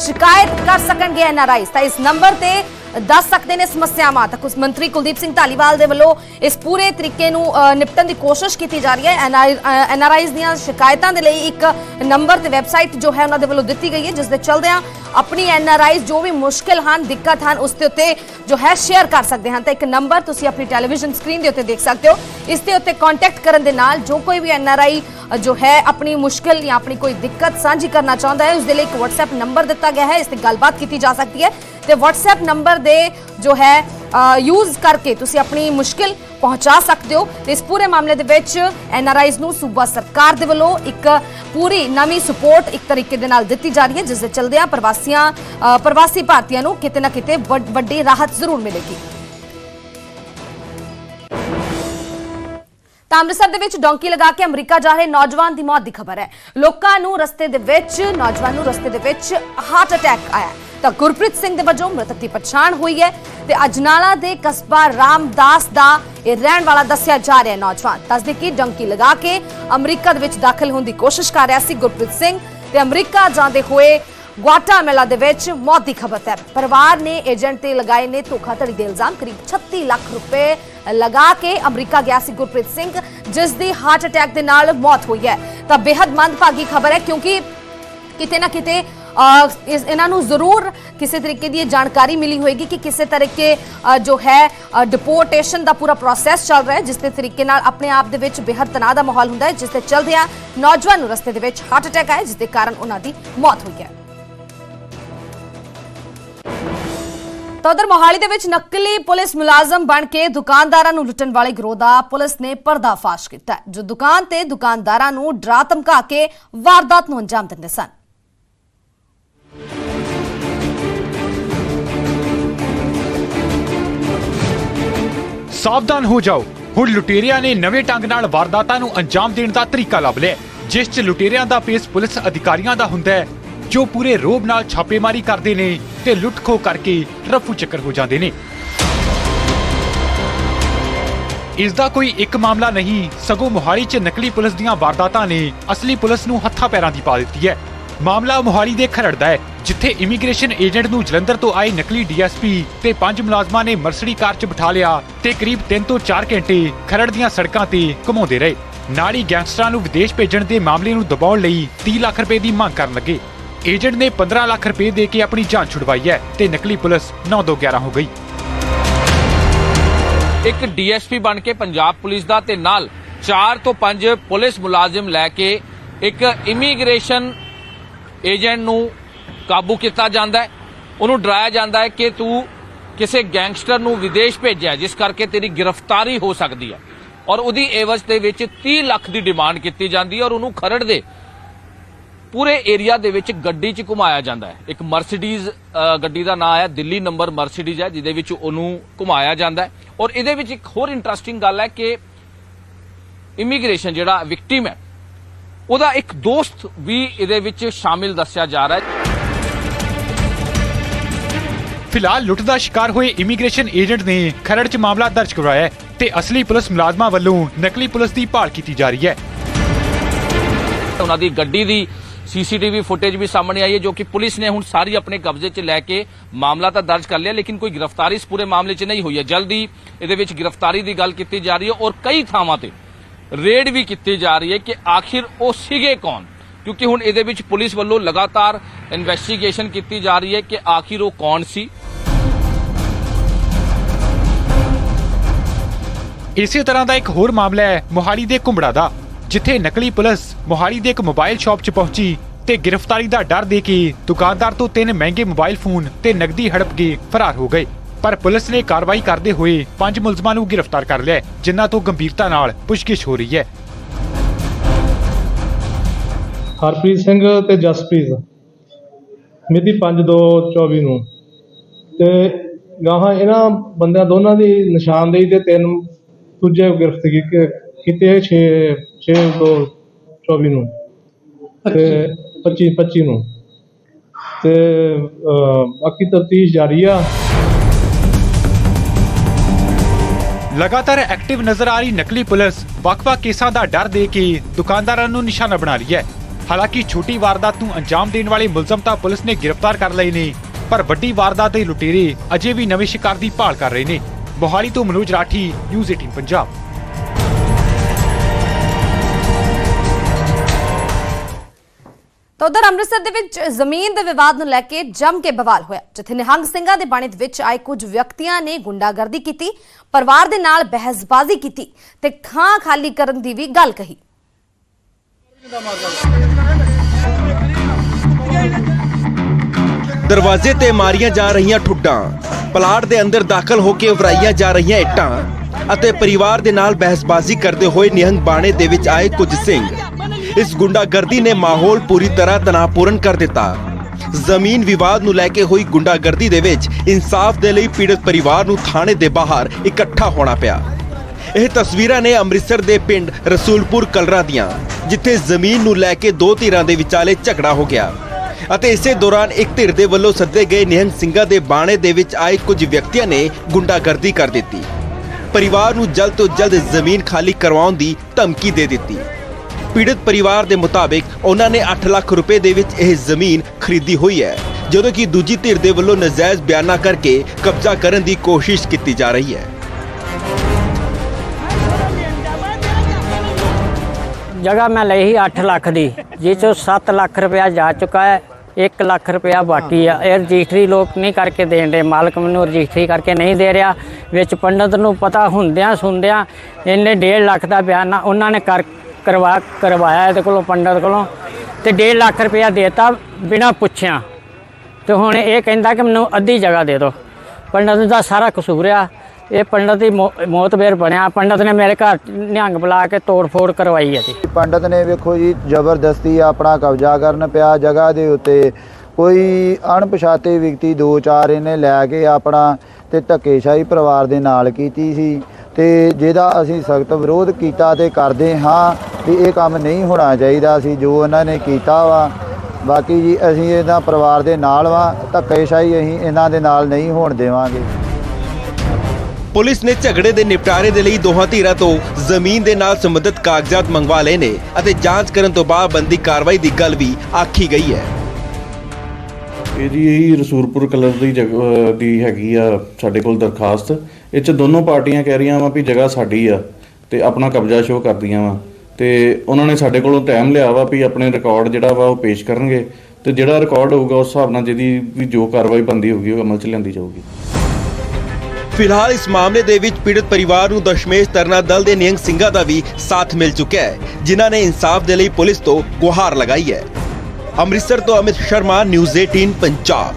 ਸ਼ਿਕਾਇਤ ਕਰ ਸਕਣਗੇ ਐਨਆਰਆਈ ਤਾਂ ਇਸ ਨੰਬਰ ਤੇ ਦੱਸ ਸਕਦੇ ਨੇ ਸਮੱਸਿਆਵਾਂ। ਤਾਂ ਕੁਝ ਮੰਤਰੀ ਕੁਲਦੀਪ ਸਿੰਘ ਢਾਲੀਵਾਲ ਦੇ ਵੱਲੋਂ ਇਸ ਪੂਰੇ ਤਰੀਕੇ ਨੂੰ ਨਿਪਟਣ ਦੀ ਕੋਸ਼ਿਸ਼ ਕੀਤੀ ਜਾ ਰਹੀ ਹੈ। ਐਨਆਰਆਈਜ਼ ਦੀਆਂ ਸ਼ਿਕਾਇਤਾਂ ਦੇ ਲਈ ਇੱਕ ਨੰਬਰ ਤੇ ਵੈਬਸਾਈਟ ਜੋ ਹੈ ਉਹਨਾਂ ਦੇ ਵੱਲੋਂ ਦਿੱਤੀ ਗਈ ਹੈ, ਜਿਸ ਦੇ ਚਲਦਿਆਂ ਆਪਣੀ ਐਨਆਰਆਈਜ਼ ਜੋ ਵੀ ਮੁਸ਼ਕਿਲ ਹਨ, ਦਿੱਕਤ ਹਨ, ਉਸ ਦੇ ਉੱਤੇ ਜੋ ਹੈ ਸ਼ੇਅਰ ਕਰ ਸਕਦੇ ਹਨ। ਤਾਂ ਇੱਕ ਨੰਬਰ ਤੁਸੀਂ ਆਪਣੀ ਟੈਲੀਵਿਜ਼ਨ ਸਕਰੀਨ ਦੇ ਉੱਤੇ ਦੇਖ ਸਕਦੇ ਹੋ। ਇਸ ਦੇ ਉੱਤੇ ਕੰਟੈਕਟ ਕਰਨ ਦੇ ਨਾਲ ਜੋ ਕੋਈ ਵੀ ਐਨਆਰਆਈ ਜੋ ਹੈ ਆਪਣੀ ਮੁਸ਼ਕਿਲ ਜਾਂ ਆਪਣੀ ਕੋਈ ਦਿੱਕਤ ਸਾਂਝੀ ਕਰਨਾ ਚਾਹੁੰਦਾ ਹੈ, ਉਸ ਦੇ ਲਈ ਇੱਕ WhatsApp ਨੰਬਰ ਦਿੱਤਾ ਗਿਆ ਹੈ, ਇਸ ਤੇ ਗੱਲਬਾਤ ਕੀਤੀ ਜਾ ਸਕਦੀ ਹੈ। ਤੇ WhatsApp ਨੰਬਰ ਦੇ ਜੋ ਹੈ ਯੂਜ਼ ਕਰਕੇ ਤੁਸੀਂ ਆਪਣੀ ਮੁਸ਼ਕਿਲ ਪਹੁੰਚਾ ਸਕਦੇ ਹੋ। ਤੇ ਇਸ ਪੂਰੇ ਮਾਮਲੇ ਦੇ ਵਿੱਚ ਐੱਨ ਆਰ ਆਈਜ਼ ਨੂੰ ਸੂਬਾ ਸਰਕਾਰ ਦੇ ਵੱਲੋਂ ਇੱਕ ਪੂਰੀ ਨਵੀਂ ਸਪੋਰਟ ਇੱਕ ਤਰੀਕੇ ਦੇ ਨਾਲ ਦਿੱਤੀ ਜਾ ਰਹੀ ਹੈ, ਜਿਸ ਦੇ ਚਲਦਿਆਂ ਪ੍ਰਵਾਸੀਆਂ ਪ੍ਰਵਾਸੀ ਭਾਰਤੀਆਂ ਨੂੰ ਕਿਤੇ ਨਾ ਕਿਤੇ ਵੱਡ- ਵੱਡੀ ਰਾਹਤ ਜ਼ਰੂਰ ਮਿਲੇਗੀ। ਤਾਂ ਅੰਮ੍ਰਿਤਸਰ ਦੇ ਵਿੱਚ ਡੌਂਕੀ ਲਗਾ ਕੇ ਅਮਰੀਕਾ ਜਾ ਰਹੇ ਨੌਜਵਾਨ ਦੀ ਮੌਤ ਦੀ ਖਬਰ ਹੈ। ਲੋਕਾਂ ਨੂੰ ਰਸਤੇ ਦੇ ਵਿੱਚ, ਨੌਜਵਾਨ ਨੂੰ ਰਸਤੇ ਦੇ ਵਿੱਚ ਹਾਰਟ ਅਟੈਕ ਆਇਆ ਤਾਂ ਗੁਰਪ੍ਰੀਤ ਸਿੰਘ ਦੇ ਵਜੋਂ ਮ੍ਰਿਤਕ ਦੀ ਪਛਾਣ ਹੋਈ ਹੈ ਤੇ ਅਜਨਾਲਾ ਦੇ ਕਸਬਾ ਰਾਮਦਾਸ ਦਾ ਇਹ ਰਹਿਣ ਵਾਲਾ ਦੱਸਿਆ ਜਾ ਰਿਹਾ ਨੌਜਵਾਨ। ਦੱਸਦੇ ਕਿ ਡੌਂਕੀ ਲਗਾ ਕੇ ਅਮਰੀਕਾ ਦੇ ਵਿੱਚ ਦਾਖਲ ਹੋਣ ਦੀ ਕੋਸ਼ਿਸ਼ ਕਰ ਰਿਹਾ ਸੀ ਗੁਰਪ੍ਰੀਤ ਸਿੰਘ ਤੇ ਅਮਰੀਕਾ ਜਾਂਦੇ ਹੋਏ ਗਵਾਟਾ ਮੇਲਾ ਦੇ ਵਿੱਚ ਮੌਤ ਦੀ ਖਬਰ ਹੈ ਪਰਿਵਾਰ ਨੇ ਏਜੰਟ ਤੇ ਲਗਾਏ ਨੇ ਧੋਖਾਧੜੀ ਦੇ ਇਲਜ਼ਾਮ ਕਰੀਬ 36 ਲੱਖ ਰੁਪਏ ਲਗਾ ਕੇ ਅਮਰੀਕਾ ਗਿਆ ਸੀ ਗੁਰਪ੍ਰੀਤ ਸਿੰਘ ਜਿਸ ਦੀ ਹਾਰਟ ਅਟੈਕ ਦੇ ਨਾਲ ਮੌਤ ਹੋਈ ਹੈ ਤਾਂ ਬੇहद ਮੰਦਭਾਗੀ ਖਬਰ ਹੈ ਕਿਉਂਕਿ ਕਿਤੇ ਨਾ ਕਿਤੇ ਇਸ ਇਹਨਾਂ ਨੂੰ ਜ਼ਰੂਰ ਕਿਸੇ ਤਰੀਕੇ ਦੀ ਜਾਣਕਾਰੀ ਮਿਲੀ ਹੋਏਗੀ ਕਿ ਕਿਸੇ ਤਰੀਕੇ ਜੋ ਹੈ ਡਿਪੋਰਟੇਸ਼ਨ ਦਾ ਪੂਰਾ ਪ੍ਰੋਸੈਸ ਚੱਲ ਰਿਹਾ ਹੈ ਜਿਸ ਦੇ ਤਰੀਕੇ ਨਾਲ ਆਪਣੇ ਆਪ ਦੇ ਵਿੱਚ ਬੇਹਰ ਤਣਾਅ ਦਾ ਮਾਹੌਲ ਹੁੰਦਾ ਹੈ ਜਿਸ ਦੇ ਚਲਦਿਆਂ ਨੌਜਵਾਨ ਨੂੰ ਰਸਤੇ ਦੇ ਵਿੱਚ ਹਾਰਟ ਅਟੈਕ ਆਇਆ ਜਿਸ ਦੇ ਕਾਰਨ ਉਹਨਾਂ ਦੀ ਮੌਤ ਹੋਈ ਹੈ ਤਾਂ ਉਧਰ ਮੋਹਾਲੀ ਦੇ ਵਿੱਚ ਨਕਲੀ ਪੁਲਿਸ ਮੁਲਾਜ਼ਮ ਬਣ ਕੇ ਦੁਕਾਨਦਾਰਾਂ ਨੂੰ ਲੁੱਟਣ ਵਾਲੇ ਗਿਰੋਹ ਦਾ ਪੁਲਿਸ ਨੇ ਪਰਦਾਫਾਸ਼ ਕੀਤਾ ਹੈ, ਜੋ ਦੁਕਾਨ ਤੇ ਦੁਕਾਨਦਾਰਾਂ ਨੂੰ ਡਰਾ ਧਮਕਾ ਕੇ ਵਾਰਦਾਤ ਨੂੰ ਅੰਜਾਮ ਦਿੰਦੇ ਸਨ। ਸਾਵਧਾਨ ਹੋ ਜਾਓ। ਹੁਣ ਲੁਟੇਰਿਆਂ ਨੇ ਨਵੇਂ ਢੰਗ ਨਾਲ ਵਾਰਦਾਤਾਂ ਨੂੰ ਅੰਜਾਮ ਦੇਣ ਦਾ ਤਰੀਕਾ ਲੱਭ ਲਿਆ ਹੈ, ਜਿਸ 'ਚ ਲੁਟੇਰਿਆਂ ਦਾ ਪੇਸ ਪੁਲਿਸ ਅਧਿਕਾਰੀਆਂ ਦਾ ਹੁੰਦਾ ਹੈ। ਜੋ ਪੂਰੇ ਰੋਬ ਨਾਲ ਛਾਪੇਮਾਰੀ ਕਰਦੇ ਨੇ ਤੇ ਲੁੱਟਖੋ ਕਰਕੇ ਰਫੂ ਚੱਕਰ ਹੋ ਜਾਂਦੇ ਨੇ। ਇਸ ਦਾ ਕੋਈ ਇੱਕ ਮਾਮਲਾ ਨਹੀਂ, ਸਗੋਂ ਮੋਹਾਲੀ 'ਚ ਨਕਲੀ ਪੁਲਿਸ ਦੀਆਂ ਵਾਰਦਾਤਾਂ ਨੇ ਅਸਲੀ ਪੁਲਿਸ ਨੂੰ ਹੱਥਾਂ ਪੈਰਾਂ ਦੀ ਪਾ ਦਿੱਤੀ ਹੈ। ਮਾਮਲਾ ਮੋਹਾਲੀ ਦੇ ਖਰੜ ਦਾ ਹੈ, ਜਿੱਥੇ ਇਮੀਗ੍ਰੇਸ਼ਨ ਏਜੰਟ ਨੂੰ ਜਲੰਧਰ ਤੋਂ ਆਏ ਨਕਲੀ ਡੀਐਸਪੀ ਤੇ ਪੰਜ ਮੁਲਾਜ਼ਮਾਂ ਨੇ ਮਰਸਡੀ ਕਾਰ 'ਚ ਬਿਠਾ ਲਿਆ ਤੇ ਕਰੀਬ 3 ਤੋਂ 4 ਘੰਟੇ ਖਰੜ ਦੀਆਂ ਸੜਕਾਂ ਤੇ ਘੁਮਾਉਂਦੇ ਰਹੇ। ਨਾਲ ਹੀ ਗੈਂਗਸਟਰਾਂ ਨੂੰ ਵਿਦੇਸ਼ ਭੇਜਣ ਦੇ ਮਾਮਲੇ ਨੂੰ ਦਬਾਉਣ ਲਈ 30 ਲੱਖ ਰੁਪਏ ਦੀ ਮੰਗ ਕਰਨ ਲੱਗੇ। ਏਜੰਟ ਨੇ 15 ਲੱਖ ਰੁਪਏ ਦੇ ਕੇ ਆਪਣੀ ਜਾਨ ਛੁਡਵਾਈ ਹੈ ਤੇ ਨਕਲੀ ਪੁਲਿਸ 9-2-11 ਹੋ ਗਈ। ਇੱਕ ਡੀਐਸਪੀ ਬਣ ਕੇ ਪੰਜਾਬ ਪੁਲਿਸ ਦਾ ਤੇ ਨਾਲ 4 ਤੋਂ 5 ਪੁਲਿਸ ਮੁਲਾਜ਼ਮ ਲੈ ਕੇ ਇੱਕ ਇਮੀਗ੍ਰੇਸ਼ਨ ਏਜੰਟ ਨੂੰ ਕਾਬੂ ਕੀਤਾ ਜਾਂਦਾ ਹੈ। ਉਹਨੂੰ ਡਰਾਇਆ ਜਾਂਦਾ ਹੈ ਕਿ ਤੂੰ ਕਿਸੇ ਗੈਂਗਸਟਰ ਨੂੰ ਵਿਦੇਸ਼ ਭੇਜਿਆ, ਜਿਸ ਕਰਕੇ ਤੇਰੀ ਗ੍ਰਿਫਤਾਰੀ ਹੋ ਸਕਦੀ ਹੈ। ਔਰ ਉਹਦੀ ਏਵਜ ਦੇ ਵਿੱਚ 30 ਲੱਖ ਦੀ ਡਿਮਾਂਡ ਕੀਤੀ ਜਾਂਦੀ ਹੈ ਔਰ ਉਹਨੂੰ ਖਰੜ ਦੇ ਪੂਰੇ ਏਰੀਆ ਦੇ ਵਿੱਚ ਗੱਡੀ 'ਚ ਘੁਮਾਇਆ ਜਾਂਦਾ ਹੈ। ਇੱਕ ਮਰਸੀਡੀਜ਼ ਗੱਡੀ ਦਾ ਨਾਮ ਹੈ ਦਿੱਲੀ ਨੰਬਰ ਮਰਸੀਡੀਜ਼ ਹੈ ਜਿਹਦੇ ਵਿੱਚ ਉਹਨੂੰ ਘੁਮਾਇਆ ਜਾਂਦਾ ਹੈ। ਔਰ ਇਹਦੇ ਵਿੱਚ ਇੱਕ ਹੋਰ ਇੰਟਰਸਟਿੰਗ ਗੱਲ ਹੈ ਕਿ ਇਮੀਗ੍ਰੇਸ਼ਨ ਜਿਹੜਾ ਵਿਕਟਿਮ ਹੈ ਉਹਦਾ ਇੱਕ ਦੋਸਤ ਵੀ ਇਹਦੇ ਵਿੱਚ ਸ਼ਾਮਿਲ ਦੱਸਿਆ ਜਾ ਰਿਹਾ ਹੈ। ਫਿਲਹਾਲ ਲੁੱਟ ਦਾ ਸ਼ਿਕਾਰ ਹੋਏ ਇਮੀਗ੍ਰੇਸ਼ਨ ਏਜੰਟ ਨੇ ਖਰੜ 'ਚ ਮਾਮਲਾ ਦਰਜ ਕਰਵਾਇਆ ਹੈ ਤੇ ਅਸਲੀ ਪੁਲਿਸ ਮੁਲਾਜ਼ਮਾਂ ਵੱਲੋਂ ਨਕਲੀ ਪੁਲਿਸ ਦੀ ਭਾਲ ਕੀਤੀ ਜਾ ਰਹੀ ਹੈ। ਉਹਨਾਂ ਦੀ ਗੱਡੀ ਦੀ ਸੀਸੀਟੀਵੀ ਫੁਟੇਜ ਵੀ ਸਾਹਮਣੇ ਆਈ ਹੈ ਜੋ ਕਿ ਪੁਲਿਸ ਨੇ ਹੁਣ ਸਾਰੀ ਆਪਣੇ ਕਬਜ਼ੇ 'ਚ ਲੈ ਕੇ ਮਾਮਲਾ ਤਾਂ ਦਰਜ ਕਰ ਲਿਆ, ਲੇਕਿਨ ਕੋਈ ਗ੍ਰਿਫਤਾਰੀ ਇਸ ਪੂਰੇ ਮਾਮਲੇ 'ਚ ਨਹੀਂ ਹੋਈ ਹੈ। ਜਲਦੀ ਇਹਦੇ ਵਿੱਚ ਗ੍ਰਿਫਤਾਰੀ ਦੀ ਗੱਲ ਕੀਤੀ ਜਾ ਰਹੀ ਹੈ ਔਰ ਕਈ ਥਾਵਾਂ ਤੇ ਰੇਡ ਵੀ ਕੀਤੀ ਜਾ ਰਹੀ ਹੈ ਕਿ ਆਖਿਰ ਉਹ ਸੀਗੇ ਕੌਣ? ਕਿਉਂਕਿ ਹੁਣ ਇਹਦੇ ਵਿੱਚ ਪੁਲਿਸ ਵੱਲੋਂ ਲਗਾਤਾਰ ਇਨਵੈਸਟੀਗੇਸ਼ਨ ਕੀਤੀ ਜਾ ਰਹੀ ਹੈ ਕਿ ਆਖਿਰ ਉਹ ਕੌਣ ਸੀ। ਇਸੇ ਤਰ੍ਹਾਂ ਦਾ ਇੱਕ ਹੋਰ ਮਾਮਲਾ ਹੈ ਮੋਹਾਲੀ ਦੇ ਕੁੰਬੜਾ ਦਾ। ਜਿੱਥੇ ਨਕਲੀ ਪੁਲਿਸ ਮੋਹਾਲੀ ਦੇ ਇੱਕ ਮੋਬਾਈਲ ਸ਼ਾਪ 'ਚ ਪਹੁੰਚੀ ਤੇ ਗ੍ਰਿਫਤਾਰੀ ਦਾ ਡਰ ਦੇ ਕੇ ਦੁਕਾਨਦਾਰ ਤੋਂ ਤਿੰਨ ਮਹਿੰਗੇ ਮੋਬਾਈਲ ਫੋਨ ਤੇ ਨਕਦੀ ਹੜਪ ਕੇ ਫਰਾਰ ਹੋ ਗਏ। ਪਰ ਪੁਲਿਸ ਨੇ ਕਾਰਵਾਈ ਕਰਦੇ ਹੋਏ ਪੰਜ ਮੁਲਜ਼ਮਾਂ ਨੂੰ ਗ੍ਰਿਫਤਾਰ ਕਰ ਲਿਆ ਜਿਨ੍ਹਾਂ ਤੋਂ ਗੰਭੀਰਤਾ ਨਾਲ ਪੁੱਛਗਿੱਛ ਹੋ ਰਹੀ ਹੈ। ਹਰਪ੍ਰੀਤ ਸਿੰਘ ਤੇ ਜਸਪ੍ਰੀਤ। ਮਿਤੀ 5/2/24 ਨੂੰ। ਤੇ ਗਾਹਾਂ ਇਹਨਾਂ ਬੰਦਿਆਂ ਦੋਨਾਂ ਦੀ ਨਿਸ਼ਾਨਦੇਹੀ ਤੇ ਤਿੰਨ ਦੂਜੇ ਗ੍ਰਿਫਤ ਕੀ- ਕੀਤੇ 6 6/2/24 ਨੂੰ ਤੇ 25 25 ਨੂੰ। ਤੇ ਅਹ, ਬਾਕੀ ਤਫਤੀਸ਼ ਜਾਰੀ ਆ। ਲਗਾਤਾਰ ਐਕਟਿਵ ਨਜ਼ਰ ਆ ਰਹੀ ਨਕਲੀ ਪੁਲਿਸ ਵੱਖ-ਵੱਖ ਕੇਸਾਂ ਦਾ ਡਰ ਦੇ ਕੇ ਦੁਕਾਨਦਾਰਾਂ ਨੂੰ ਨਿਸ਼ਾਨਾ ਬਣਾ ਰਹੀ ਹੈ। ਹਾਲਾਂਕਿ ਛੋਟੀ ਵਾਰਦਾਤ ਨੂੰ ਅੰਜਾਮ ਦੇਣ ਵਾਲੇ ਮੁਲਜ਼ਮ ਤਾਂ ਪੁਲਿਸ ਨੇ ਗ੍ਰਿਫਤਾਰ ਕਰ ਲਏ ਨੇ ਪਰ ਵੱਡੀ ਵਾਰਦਾਤ ਦੇ ਲੁਟੇਰੇ ਅਜੇ ਵੀ ਨਵੇਂ ਸ਼ਿਕਾਰ ਦੀ ਭਾਲ ਕਰ ਰਹੇ ਨੇ। ਮੋਹਾਲੀ ਤੋਂ ਮਨੋਜ ਰਾਠੀ ਨਿਊਜ਼ 18 ਪੰਜਾਬ। ਤਾਂ ਉਧਰ ਅੰਮ੍ਰਿਤਸਰ ਦੇ ਵਿੱਚ ਜ਼ਮੀਨ ਦੇ ਵਿਵਾਦ ਨੂੰ ਲੈ ਕੇ ਜੰਮ ਕੇ ਬਵਾਲ ਹੋਇਆ। ਜਿੱਥੇ ਨਿਹੰਗ ਸਿੰਘਾਂ ਦੇ ਬਾਣੇ ਦੇ ਵਿੱਚ ਆਏ ਕੁਝ ਵਿਅਕਤੀਆਂ ਨੇ ਗੁੰਡਾਗਰਦੀ ਕੀਤੀ, ਪਰਿਵਾਰ ਦੇ ਨਾਲ ਬਹਿਸਬਾਜ਼ੀ ਕੀਤੀ ਤੇ ਥਾਂ ਖਾਲੀ ਕਰਨ ਦੀ ਵੀ ਗੱਲ ਕਹੀ। ਦਰਵਾਜ਼ੇ ਤੇ ਮਾਰੀਆਂ ਜਾ ਰਹੀਆਂ ਠੁੱਡਾਂ ਪਲਾਟ ਦੇ ਅੰਦਰ ਦਾਖਲ ਹੋ ਕੇ ਵਰਾਈਆਂ ਜਾ ਰਹੀਆਂ ਇੱਟਾਂ ਅਤੇ ਪਰਿਵਾਰ ਦੇ ਨਾਲ ਬਹਿਸਬਾਜ਼ੀ ਕਰਦੇ ਹੋਏ ਨਿਹੰਗ ਬਾਣੇ ਦੇ ਵਿੱਚ ਆਏ ਕੁਝ ਸਿੰਘ। ਇਸ ਗੁੰਡਾਗਰਦੀ ਨੇ ਮਾਹੌਲ ਪੂਰੀ ਤਰ੍ਹਾਂ ਤਣਾਅਪੂਰਨ ਕਰ ਦਿੱਤਾ। ਜ਼ਮੀਨ ਵਿਵਾਦ ਨੂੰ ਲੈ ਕੇ ਹੋਈ ਗੁੰਡਾਗਰਦੀ ਦੇ ਵਿੱਚ ਇਨਸਾਫ ਦੇ ਲਈ ਪੀੜਤ ਪਰਿਵਾਰ ਨੂੰ ਥਾਣੇ ਦੇ ਬਾਹਰ ਇਕੱਠਾ ਹੋਣਾ ਪਿਆ। ਇਹ ਤਸਵੀਰਾਂ ਨੇ ਅੰਮ੍ਰਿਤਸਰ ਦੇ ਪਿੰਡ ਰਸੂਲਪੁਰ ਕਲਰਾ ਦੀਆਂ, ਜਿੱਥੇ ਜ਼ਮੀਨ ਨੂੰ ਲੈ ਕੇ ਦੋ ਧਿਰਾਂ ਦੇ ਵਿਚਾਲੇ ਝਗੜਾ ਹੋ ਗਿਆ। ਅਤੇ ਇਸੇ ਦੌਰਾਨ ਇੱਕ ਧਿਰ ਦੇ ਵੱਲੋਂ ਸੱਦੇ ਗਏ ਨਿਹੰਗ ਸਿੰਘਾਂ ਦੇ ਬਾਣੇ ਦੇ ਵਿੱਚ ਆਏ ਕੁਝ ਵਿਅਕਤੀਆਂ ਨੇ ਗੁੰਡਾਗਰਦੀ ਕਰ ਦਿੱਤੀ। ਪਰਿਵਾਰ ਨੂੰ ਜਲਦ ਤੋਂ ਜਲਦ ਜ਼ਮੀਨ ਖਾਲੀ ਕਰਵਾਉਣ ਦੀ ਧਮਕੀ ਦੇ ਦਿੱਤੀ। ਪੀੜਤ ਪਰਿਵਾਰ ਦੇ ਮੁਤਾਬਿਕ ਉਹਨਾਂ ਨੇ 8 ਲੱਖ ਰੁਪਏ ਦੇ ਵਿੱਚ ਇਹ ਜ਼ਮੀਨ ਖਰੀਦੀ ਹੋਈ ਹੈ, ਜਦੋਂ ਕਿ ਦੂਜੀ ਧਿਰ ਦੇ ਵੱਲੋਂ ਨਜਾਇਜ਼ ਬਿਆਨਾਂ ਕਰਕੇ ਕਬਜ਼ਾ ਕਰਨ ਦੀ ਕੋਸ਼ਿਸ਼ ਕੀਤੀ ਜਾ ਰਹੀ ਹੈ। ਜਗ੍ਹਾ ਮੈਂ ਲਈ ਸੀ 8 ਲੱਖ ਦੀ, ਜਿਸ ਚੋਂ 7 ਲੱਖ ਰੁਪਇਆ ਜਾ ਚੁੱਕਾ ਹੈ 1 ਲੱਖ ਰੁਪਇਆ ਬਾਕੀ ਆ। ਇਹ ਰਜਿਸਟਰੀ ਲੋਕ ਨਹੀਂ ਕਰਕੇ ਦੇਣ ਦੇ, ਮਾਲਕ ਮੈਨੂੰ ਰਜਿਸਟਰੀ ਕਰਕੇ ਨਹੀਂ ਦੇ ਰਿਹਾ। ਵਿੱਚ ਪੰਡਤ ਨੂੰ ਪਤਾ ਹੁੰਦਿਆਂ ਸੁਣਦਿਆਂ ਇਹਨੇ 1.5 ਲੱਖ ਦਾ ਬਿਆਨ ਉਹਨਾਂ ਨੇ ਕਰ ਕਰਵਾ ਕਰਵਾਇਆ ਇਹਦੇ ਕੋਲੋਂ, ਪੰਡਤ ਕੋਲੋਂ, ਤੇ 1.5 ਲੱਖ ਰੁਪਇਆ ਦੇਤਾ ਬਿਨਾਂ ਪੁੱਛਿਆ। ਤੇ ਹੁਣ ਇਹ ਕਹਿੰਦਾ ਕਿ ਮੈਨੂੰ ਅੱਧੀ ਜਗ੍ਹਾ ਦੇ ਦਿਓ। ਪੰਡਤ ਦਾ ਸਾਰਾ ਕਸੂਰ ਆ। ਇਹ ਪੰਡਤ ਦੀ ਮੌ- ਮੌਤਬੇਰ ਬਣਿਆ। ਪੰਡਤ ਨੇ ਮੇਰੇ ਘਰ ਨਿਹੰਗ ਬੁਲਾ ਕੇ ਤੋੜ ਫੋੜ ਕਰਵਾਈ ਹੈ ਜੀ। ਪੰਡਤ ਨੇ ਵੇਖੋ ਜੀ, ਜ਼ਬਰਦਸਤੀ ਆਪਣਾ ਕਬਜ਼ਾ ਕਰਨ ਪਿਆ ਜਗ੍ਹਾ ਦੇ ਉੱਤੇ। ਕੋਈ ਅਣਪਛਾਤੇ ਵਿਅਕਤੀ ਦੋ ਚਾਰ ਇਹਨੇ ਲੈ ਕੇ ਆਪਣਾ ਤੇ ਧੱਕੇਸ਼ਾਹੀ ਪਰਿਵਾਰ ਦੇ ਨਾਲ ਕੀਤੀ ਸੀ। ਤੇ ਜਿਹਦਾ ਅਸੀਂ ਸਖਤ ਵਿਰੋਧ ਕੀਤਾ ਤੇ ਕਰਦੇ ਹਾਂ। ਵੀ ਇਹ ਕੰਮ ਨਹੀਂ ਹੋਣਾ ਚਾਹੀਦਾ ਸੀ ਜੋ ਉਹਨਾਂ ਨੇ ਕੀਤਾ ਵਾ। ਬਾਕੀ ਜੀ ਅਸੀਂ ਇਹਨਾਂ ਪਰਿਵਾਰ ਦੇ ਨਾਲ ਵਾ ਧੱਕੇਸ਼ਾਹੀ ਅਸੀਂ ਇਹਨਾਂ ਦੇ ਨਾਲ ਨਹੀਂ ਹੋਣ ਦੇਵਾਂਗੇ। ਪੁਲਿਸ ਨੇ ਝਗੜੇ ਦੇ ਨਿਪਟਾਰੇ ਦੇ ਲਈ ਦੋਹਾਂ ਧਿਰਾਂ ਤੋਂ ਜ਼ਮੀਨ ਦੇ ਨਾਲ ਸੰਬੰਧਿਤ ਕਾਗਜ਼ਾਤ ਮੰਗਵਾ ਲਏ ਨੇ ਅਤੇ ਜਾਂਚ ਕਰਨ ਤੋਂ ਬਾਅਦ ਬੰਦੀ ਕਾਰਵਾਈ ਦੀ ਗੱਲ ਵੀ ਆਖੀ ਗਈ ਹੈ। ਇਹ ਜੀ ਇਹੀ ਰਸੂਰਪੁਰ ਕਲਰ ਦੀ ਜਗ੍ਹਾ ਦੀ ਹੈਗੀ ਆ ਸਾਡੇ ਕੋਲ ਦਰਖਾਸਤ। ਇਹ ਚ ਦੋਨੋਂ ਪਾਰਟੀਆਂ ਕਹਿ ਰਹੀਆਂ ਵਾ ਵੀ ਜਗ੍ਹਾ ਸਾਡੀ ਆ ਤੇ ਆਪਣਾ ਕਬਜ਼ਾ ਸ਼ੋਅ ਕਰਦੀਆਂ ਵਾ। ਤੇ ਉਹਨਾਂ ਨੇ ਸਾਡੇ ਕੋਲੋਂ ਟਾਈਮ ਲਿਆ ਵਾ ਵੀ ਆਪਣੇ ਰਿਕਾਰਡ ਜਿਹੜਾ ਵਾ ਉਹ ਪੇਸ਼ ਕਰਨਗੇ ਤੇ ਜਿਹੜਾ ਰਿਕਾਰਡ ਹੋਊਗਾ ਉਸ ਹਿਸਾਬ ਨਾਲ ਜਿਹਦੀ ਵੀ ਜੋ ਕਾਰਵਾਈ ਬੰਦੀ ਹੋਊਗੀ ਉਹ ਅਮਲ ਚ ਲਿਆਂਦੀ ਜਾਊਗੀ। ਫਿਲਹਾਲ ਇਸ ਮਾਮਲੇ ਦੇ ਵਿੱਚ ਪੀੜਤ ਪਰਿਵਾਰ ਨੂੰ ਦਸ਼ਮੇਸ਼ ਤਰਨਾ ਦਲ ਦੇ ਨਿਹੰਗ ਸਿੰਘਾਂ ਦਾ ਵੀ ਸਾਥ ਮਿਲ ਚੁੱਕਿਆ ਹੈ, ਜਿਨ੍ਹਾਂ ਨੇ ਇਨਸਾਫ ਦੇ ਲਈ ਪੁਲਿਸ ਤੋਂ ਗੁਹਾਰ ਲਗਾਈ ਹੈ। ਅੰਮ੍ਰਿਤਸਰ ਤੋਂ ਅਮਿਤ ਸ਼ਰਮਾ, ਨਿਊਜ਼ 18 ਪੰਜਾਬ।